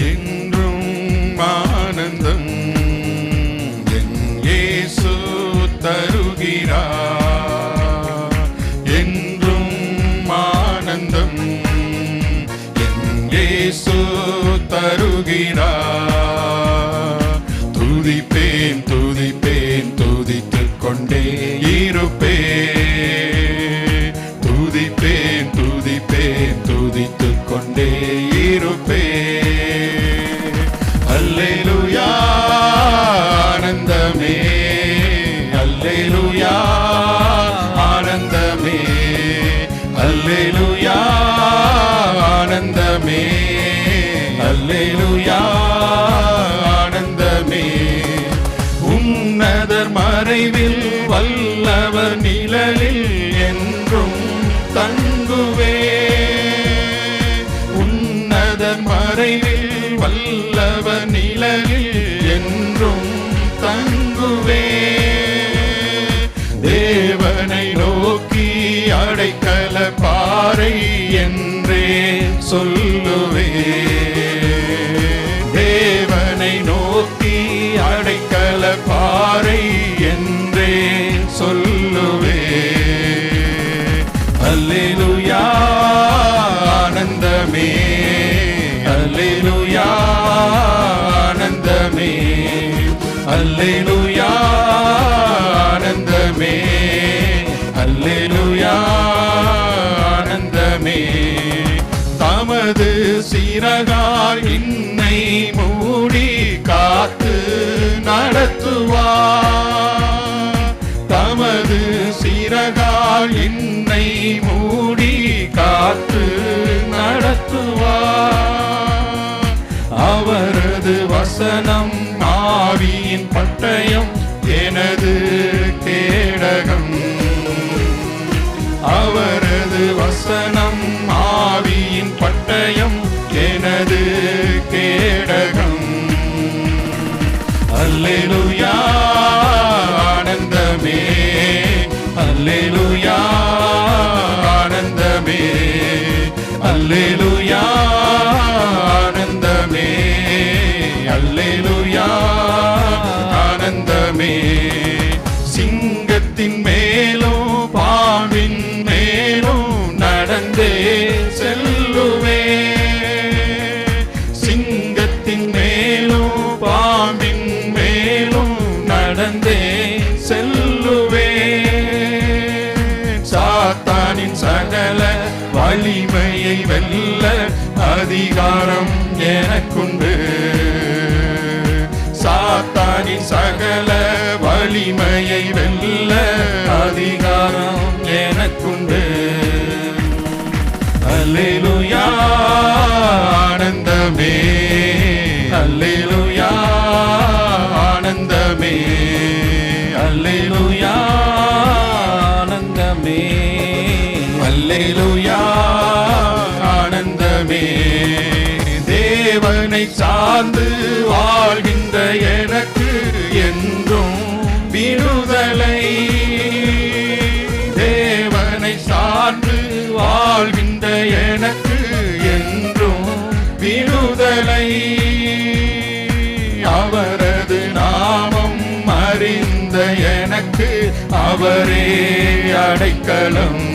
என்றும் ஆனந்தம் என் இயேசு தருகிறார் என்றும் ஆனந்தம் என் தருகிறார் அல்லேலூயா ஆனந்தமே. உன்னதர் மறைவில் வல்லவர் நிழலில் என்றும் தங்குவே. உன்னதர் மறைவில் வல்லவர் நிழலில் என்றும் தங்குவே. தேவனை நோக்கி அடைக்கல பாறை என்றே சொல்லுவே. அல்லேலூயா ஆனந்தமே. அல்லேலூயா ஆனந்தமே. தமது சிறகால் இன்னை மூடி காத்து நடத்துவார் தமது சிறகால் என்னை மூடி ஆவியின் பட்டயம் எனது கேடகம். மேல வலிமையை வெல்ல அதிகாரம் எனக்குண்டு. சாத்தானின் சகல வலிமையை வெல்ல அதிகாரம் எனக்குண்டு. அல்லேலுயா ஆனந்தமே. அல்லேலுயா ஆனந்தமே. அல்லேலுயா ஆனந்தமே. அலையிலுயா ஆனந்தமே. தேவனை சார்ந்து வாழ்கின்ற எனக்கு என்றும் விடுதலை. தேவனை சார்ந்து வாழ்கின்ற எனக்கு என்றும் விடுதலை. அவரது நாமம் அறிந்த எனக்கு அவரே அடைக்கலம்.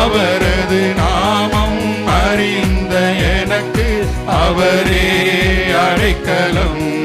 அவரது நாமம் அறிந்த எனக்கு அவரே அடைக்கலம்.